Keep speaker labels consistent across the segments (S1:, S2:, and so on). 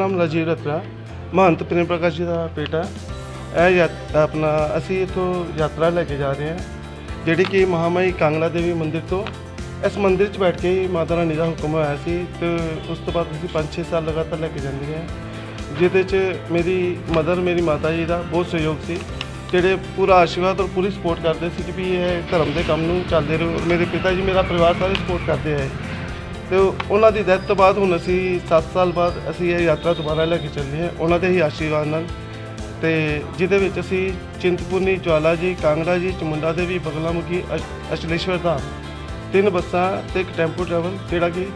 S1: ਨਾਮ ਰਾਜੀਵ ਰਤਰਾ ਮਹੰਤ ਪ੍ਰੇਮ ਪ੍ਰਕਾਸ਼ ਜੀ ਦਾ ਬੇਟਾ। ਇਹ ਯਾਤ- ਆਪਣਾ, ਅਸੀਂ ਇੱਥੋਂ ਯਾਤਰਾ ਲੈ ਕੇ ਜਾ ਰਹੇ ਹਾਂ, ਜਿਹੜੀ ਕਿ ਮਹਾਮਾਈ ਕਾਂਗੜਾ ਦੇਵੀ ਮੰਦਿਰ ਤੋਂ ਇਸ ਮੰਦਿਰ 'ਚ ਬੈਠ ਕੇ ਹੀ ਮਾਤਾ ਰਾਣੀ ਦਾ ਹੁਕਮ ਹੋਇਆ ਸੀ ਤੇ ਉਸ ਤੋਂ ਬਾਅਦ ਅਸੀਂ 5-6 ਸਾਲ ਲਗਾਤਾਰ ਲੈ ਕੇ ਜਾਂਦੇ ਹਾਂ। ਜਿਹਦੇ 'ਚ ਮੇਰੀ ਮਦਰ, ਮੇਰੀ ਮਾਤਾ ਜੀ ਦਾ ਬਹੁਤ ਸਹਿਯੋਗ ਸੀ, ਜਿਹੜੇ ਪੂਰਾ ਆਸ਼ੀਰਵਾਦ ਔਰ ਪੂਰੀ ਸਪੋਰਟ ਕਰਦੇ ਸੀ ਕਿ ਵੀ ਇਹ ਧਰਮ ਦੇ ਕੰਮ ਨੂੰ ਚੱਲਦੇ ਰਹੋ। ਔਰ ਮੇਰੇ ਪਿਤਾ ਜੀ, ਮੇਰਾ ਪਰਿਵਾਰ ਸਾਰੇ ਸਪੋਰਟ ਕਰਦੇ ਹੈ ਤੇ ਉਹ- ਉਹਨਾਂ ਦੀ ਡੈਥ ਤੋਂ ਬਾਅਦ ਹੁਣ ਅਸੀਂ 7 ਸਾਲ ਬਾਅਦ ਅਸੀਂ ਇਹ ਯਾਤਰਾ ਦੁਬਾਰਾ ਲੈ ਕੇ ਚੱਲੇ ਹਾਂ ਉਹਨਾਂ ਦੇ ਹੀ ਆਸ਼ੀਰਵਾਦ ਨਾਲ। ਤੇ ਜਿਹਦੇ ਵਿੱਚ ਅਸੀਂ ਚਿੰਤਪੁਰਨੀ ਜਵਾਲਾ ਜੀ ਕਾਂਗੜਾ ਜੀ ਚਮੁੰਡਾ ਦੇਵੀ ਬਗਲਾਮੁਖੀ ਅਸ਼- ਅਸ਼ਲੇਸ਼ਵਰ ਧਾਮ ਤਿੰਨ ਬੱਸਾਂ ਤੇ ਇੱਕ ਟੈਂਪੂ ਟਰੈਵਲ ਜਿਹੜਾ ਕਿ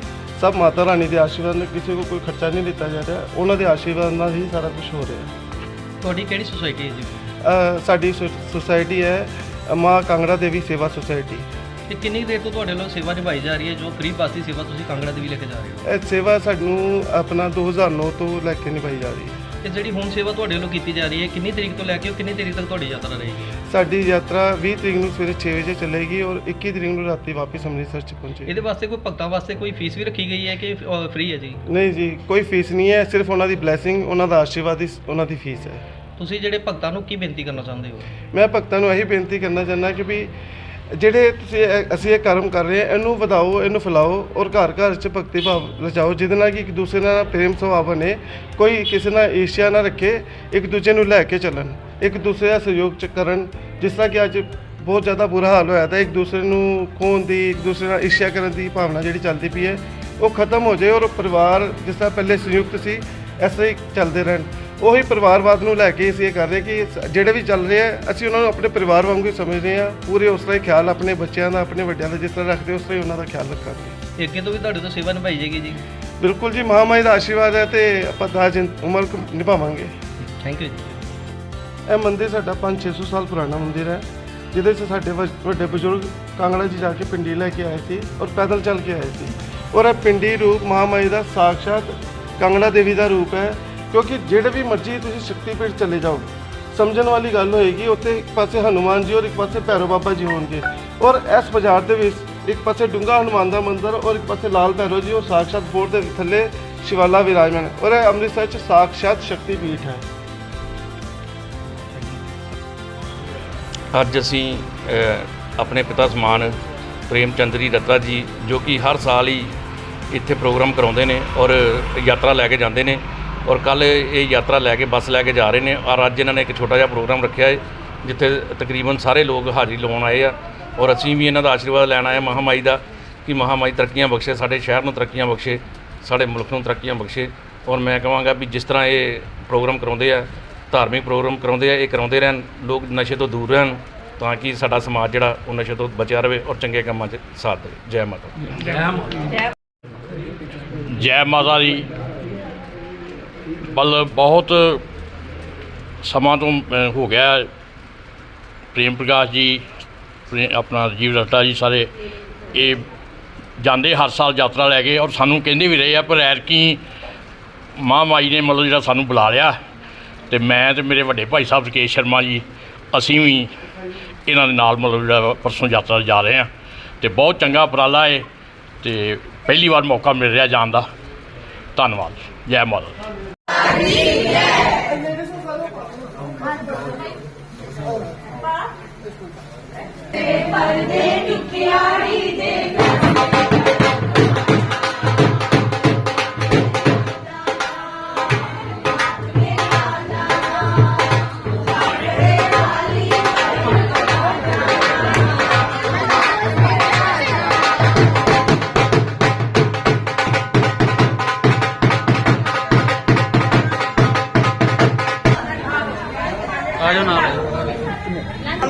S1: ਸਭ ਮਾਤਾ ਰਾਣੀ ਦੇ ਆਸ਼ੀਰਵਾਦ ਨਾਲ ਕਿਸੇ ਕੋਲ ਕੋਈ ਖਰਚਾ ਨਹੀਂ ਲਿੱਤਾ ਜਾ ਰਿਹਾ ਉਹਨਾਂ ਦੇ ਆਸ਼ੀਰਵਾਦ ਨਾਲ ਹੀ ਸਾਰਾ ਕੁਝ ਹੋ ਰਿਹਾ।
S2: ਤੁਹਾਡੀ ਕਿਹੜੀ ਸੁਸਾਇਟੀ ਹੈ ਜੀ?
S1: ਸਾਡੀ ਸੁਸਾਇਟੀ ਹੈ ਮਾਂ ਕਾਂਗੜਾ ਦੇਵੀ ਸੇਵਾ ਸੁਸਾਇਟੀ।
S2: ਤੇ ਕਿੰਨੀ ਦੇਰ ਤੋਂ ਤੁਹਾਡੇ ਵੱਲੋਂ ਸੇਵਾ ਨਿਭਾਈ ਜਾ ਰਹੀ ਹੈ? ਜੋ ਫ੍ਰੀ ਬੱਸ ਦੀ ਸੇਵਾ ਤੁਸੀਂ ਕਾਂਗੜਾ ਦੇ ਵੀ ਲੈ ਕੇ ਜਾ ਰਹੇ ਹੋ।
S1: ਇਹ ਸੇਵਾ ਸਾਨੂੰ ਆਪਣਾ 2009 ਤੋਂ ਲੈ ਕੇ ਨਿਭਾਈ ਜਾ ਰਹੀ ਹੈ।
S2: ਤੇ ਜਿਹੜੀ ਹੁਣ ਸੇਵਾ ਤੁਹਾਡੇ ਵੱਲੋਂ ਕੀਤੀ ਜਾ ਰਹੀ ਹੈ ਕਿੰਨੀ ਤਰੀਕ ਤੋਂ ਲੈ ਕੇ ਉਹ ਕਿੰਨੀ ਤਰੀਕ ਤੱਕ ਤੁਹਾਡੀ ਯਾਤਰਾ ਰਹੇਗੀ?
S1: ਸਾਡੀ ਯਾਤਰਾ 20 ਤਰੀਕ ਨੂੰ ਸਵੇਰੇ 6 ਵਜੇ ਚੱਲੇਗੀ ਔਰ 21 ਤਰੀਕ ਨੂੰ ਰਾਤੀ ਵਾਪਸ ਅੰਮ੍ਰਿਤਸਰ ਚ ਪਹੁੰਚੇਗੀ।
S2: ਇਹਦੇ ਵਾਸਤੇ ਕੋਈ ਭਗਤਾਂ ਵਾਸਤੇ ਕੋਈ ਫੀਸ ਵੀ ਰੱਖੀ ਗਈ ਹੈ ਕਿ ਫ੍ਰੀ ਹੈ ਜੀ?
S1: ਨਹੀਂ ਜੀ ਕੋਈ ਫੀਸ ਨਹੀਂ ਹੈ ਸਿਰਫ ਉਹਨਾਂ ਦੀ ਬਲੇਸਿੰਗ ਉਹਨਾਂ ਦਾ ਆਸ਼ੀਰਵਾਦ ਹੀ ਉਹਨਾਂ ਦੀ ਫੀਸ ਹੈ।
S2: ਤੁਸੀਂ ਜਿਹੜੇ ਭਗਤਾਂ ਨੂੰ ਕੀ ਬੇਨਤੀ ਕਰਨਾ ਚਾਹੁੰਦੇ ਹੋ?
S1: ਮੈਂ ਭਗਤਾਂ ਨੂੰ ਇਹੀ ਬੇਨਤੀ ਕਰਨਾ ਚਾਹੁੰਦਾ ਕਿ ਵੀ ਜਿਹੜੇ ਤੁਸੀਂ ਇਹ- ਅਸੀਂ ਇਹ ਕਰਮ ਕਰ ਰਹੇ ਹਾਂ, ਇਹਨੂੰ ਵਧਾਓ, ਇਹਨੂੰ ਫੈਲਾਓ ਔਰ ਘਰ ਘਰ ਚ ਭਗਤੀ ਭਾਵ ਰਚਾਓ, ਜਿਹਦੇ ਨਾਲ ਕਿ ਇੱਕ ਦੂਸਰੇ ਨਾਲ ਪ੍ਰੇਮ ਸੁਭਾਅ ਬਣੇ, ਕੋਈ ਕਿਸੇ ਨਾਲ ਈਰਸ਼ਿਆ ਨਾ ਰੱਖੇ, ਇੱਕ ਦੂਜੇ ਨੂੰ ਲੈ ਕੇ ਚੱਲਣ, ਇੱਕ ਦੂਸਰੇ ਦਾ ਸਹਿਯੋਗ ਚ ਕਰਨ, ਜਿਸ ਤਰ੍ਹਾਂ ਕਿ ਅੱਜ ਬਹੁਤ ਜ਼ਿਆਦਾ ਬੁਰਾ ਹਾਲ ਹੋਇਆ ਤਾਂ ਇੱਕ ਦੂਸਰੇ ਨੂੰ ਖੋਣ ਦੀ, ਇੱਕ ਦੂਸਰੇ ਨਾਲ ਈਰਸ਼ਿਆ ਕਰਨ ਦੀ ਭਾਵਨਾ ਜਿਹੜੀ ਚੱਲਦੀ ਪਈ ਹੈ, ਉਹ ਖਤਮ ਹੋ ਜਾਏ ਔਰ ਪਰਿਵਾਰ ਜਿਸ ਤਰ੍ਹਾਂ ਪਹਿਲੇ ਸੰਯੁਕਤ ਸੀ ਇਸ ਤਰ੍ਹਾਂ ਹੀ ਚੱਲਦੇ ਰਹਿਣ। ਉਹੀ ਪਰਿਵਾਰਵਾਦ ਨੂੰ ਲੈ ਕੇ ਅਸੀਂ ਇਹ ਕਰ ਰਹੇ ਕਿ ਜਿਹੜੇ ਵੀ ਚੱਲ ਰਹੇ ਆ ਅਸੀਂ ਉਹਨਾਂ ਨੂੰ ਆਪਣੇ ਪਰਿਵਾਰ ਵਾਂਗੂ ਹੀ ਸਮਝਦੇ ਆ ਪੂਰੇ ਉਸ ਤਰ੍ਹਾਂ ਹੀ ਖਿਆਲ ਆਪਣੇ ਬੱਚਿਆਂ ਦਾ ਆਪਣੇ ਵੱਡਿਆਂ ਦਾ ਜਿਸ ਤਰ੍ਹਾਂ ਰੱਖਦੇ ਉਸ ਤਰ੍ਹਾਂ ਹੀ ਉਹਨਾਂ ਦਾ ਖਿਆਲ ਰੱਖਾਂਗੇ।
S2: ਅੱਗੇ ਤੋਂ ਵੀ ਤੁਹਾਡੇ ਤੋਂ ਸੇਵਾ ਨਿਭਾਈ ਜਾਏਗੀ ਜੀ।
S1: ਬਿਲਕੁਲ ਜੀ ਮਹਾਮਾਈ ਦਾ ਆਸ਼ੀਰਵਾਦ ਹੈ ਤੇ ਆਪਾਂ ਦਾਜ ਉਮਰ ਨਿਭਾਵਾਂਗੇ।
S2: ਥੈਂਕ ਯੂ ਜੀ।
S1: ਇਹ ਮੰਦਿਰ ਸਾਡਾ 5-600 ਸਾਲ ਪੁਰਾਣਾ ਮੰਦਿਰ ਹੈ ਜਿਹਦੇ 'ਚ ਸਾਡੇ ਵੱਡੇ ਬਜ਼ੁਰਗ ਕਾਂਗੜਾ ਜੀ ਜਾ ਕੇ ਪਿੰਡੀ ਲੈ ਕੇ ਆਏ ਸੀ ਔਰ ਪੈਦਲ ਚੱਲ ਕੇ ਆਏ ਸੀ। ਔਰ ਇਹ ਪਿੰਡੀ ਰੂਪ ਮਹਾਮਾਈ ਦਾ ਸਾਖਸ਼ਾਤ ਕਾਂਗੜਾ ਦੇਵੀ ਦਾ ਰੂਪ ਹੈ। ਕਿਉਂਕਿ ਜਿਹੜੇ ਵੀ ਮਰਜ਼ੀ ਤੁਸੀਂ ਸ਼ਕਤੀਪੀਠ ਚਲੇ ਜਾਓ, ਸਮਝਣ ਵਾਲੀ ਗੱਲ ਹੋਏਗੀ, ਉੱਥੇ ਇੱਕ ਪਾਸੇ ਹਨੂਮਾਨ ਜੀ ਔਰ ਇੱਕ ਪਾਸੇ ਭੈਰੋ ਬਾਬਾ ਜੀ ਹੋਣਗੇ। ਔਰ ਇਸ ਬਾਜ਼ਾਰ ਦੇ ਵਿੱਚ ਇੱਕ ਪਾਸੇ ਡੂੰਗਾ ਹਨੂਮਾਨ ਦਾ ਮੰਦਿਰ ਔਰ ਇੱਕ ਪਾਸੇ ਲਾਲ ਭੈਰੋ ਜੀ ਔਰ ਸਾਖਸ਼ਾਤ ਬੋਰਡ ਦੇ ਥੱਲੇ ਸ਼ਿਵਾਲਾ ਵਿਰਾਜਮਾਨ ਔਰ ਇਹ ਅੰਮ੍ਰਿਤਸਰ 'ਚ ਸਾਖਸ਼ਾਤ ਸ਼ਕਤੀਪੀਠ ਹੈ।
S3: ਅੱਜ ਅਸੀਂ ਆਪਣੇ ਪਿਤਾ ਸਮਾਨ ਪ੍ਰੇਮ ਚੰਦਰੀ ਰੱਤਾ ਜੀ, ਜੋ ਕਿ ਹਰ ਸਾਲ ਹੀ ਇੱਥੇ ਪ੍ਰੋਗਰਾਮ ਕਰਾਉਂਦੇ ਨੇ ਔਰ ਯਾਤਰਾ ਲੈ ਕੇ ਜਾਂਦੇ ਨੇ। ਔਰ ਕੱਲ ਇਹ ਯਾਤਰਾ ਲੈ ਕੇ ਬੱਸ ਲੈ ਕੇ ਜਾ ਰਹੇ ਨੇ ਔਰ ਅੱਜ ਇਹਨਾਂ ਨੇ ਇੱਕ ਛੋਟਾ ਜਿਹਾ ਪ੍ਰੋਗਰਾਮ ਰੱਖਿਆ ਹੈ ਜਿੱਥੇ ਤਕਰੀਬਨ ਸਾਰੇ ਲੋਕ ਹਾਜ਼ਰੀ ਲਾਉਣ ਆਏ ਆ ਔਰ ਅਸੀਂ ਵੀ ਇਹਨਾਂ ਦਾ ਆਸ਼ੀਰਵਾਦ ਲੈਣ ਆਏ ਹਾਂ ਮਹਾਮਾਈ ਦਾ ਕਿ ਮਹਾਮਾਈ ਤਰੱਕੀਆਂ ਬਖਸ਼ੇ ਸਾਡੇ ਸ਼ਹਿਰ ਨੂੰ ਤਰੱਕੀਆਂ ਬਖਸ਼ੇ ਸਾਡੇ ਮੁਲਕ ਨੂੰ ਤਰੱਕੀਆਂ ਬਖਸ਼ੇ। ਔਰ ਮੈਂ ਕਹਾਂਗਾ ਵੀ ਜਿਸ ਤਰ੍ਹਾਂ ਇਹ ਪ੍ਰੋਗਰਾਮ ਕਰਾਉਂਦੇ ਆ ਧਾਰਮਿਕ ਪ੍ਰੋਗਰਾਮ ਕਰਾਉਂਦੇ ਆ ਇਹ ਕਰਾਉਂਦੇ ਰਹਿਣ ਲੋਕ ਨਸ਼ੇ ਤੋਂ ਦੂਰ ਰਹਿਣ ਤਾਂ ਕਿ ਸਾਡਾ ਸਮਾਜ ਜਿਹੜਾ ਉਹ ਨਸ਼ੇ ਤੋਂ ਬਚਿਆ ਰਵੇ ਔਰ ਚੰਗੇ ਕੰਮਾਂ 'ਚ ਸਾਥ ਦੇਵੇ। ਜੈ ਮਾਤਾ ਦੀ।
S4: ਜੈ ਮਾਤਾ ਦੀ। ਮਤਲਬ ਬਹੁਤ ਸਮਾਂ ਤੋਂ ਅ, ਹੋ ਗਿਆ ਹੈ। ਪ੍ਰੇਮ ਪ੍ਰਕਾਸ਼ ਜੀ ਪ੍ਰੇ- ਆਪਣਾ ਰਾਜੀਵ ਰੱਤਾ ਜੀ ਸਾਰੇ ਇਹ ਜਾਂਦੇ ਹਰ ਸਾਲ ਯਾਤਰਾ ਲੈ ਕੇ ਔਰ ਸਾਨੂੰ ਕਹਿੰਦੇ ਵੀ ਰਹੇ ਆ ਪਰ ਐਰਕੀ ਮਾਂ ਮਾਈ ਨੇ ਮਤਲਬ ਜਿਹੜਾ ਸਾਨੂੰ ਬੁਲਾ ਲਿਆ ਤੇ ਮੈਂ ਤੇ ਮੇਰੇ ਵੱਡੇ ਭਾਈ ਸਾਹਿਬ ਰਕੇਸ਼ ਸ਼ਰਮਾ ਜੀ ਅਸੀਂ ਵੀ ਇਹਨਾਂ ਦੇ ਨਾਲ ਮਤਲਬ ਜਿਹੜਾ ਪਰਸੋਂ ਯਾਤਰਾ ਜਾ ਰਹੇ ਹਾਂ ਤੇ ਬਹੁਤ ਚੰਗਾ ਉਪਰਾਲਾ ਹੈ ਤੇ ਪਹਿਲੀ ਵਾਰ ਮੌਕਾ ਮਿਲ ਰਿਹਾ ਜਾਣ ਦਾ ਧੰਨਵਾਦ ਜੈ ਮਾਤਾ ਦੀ।
S2: ਆ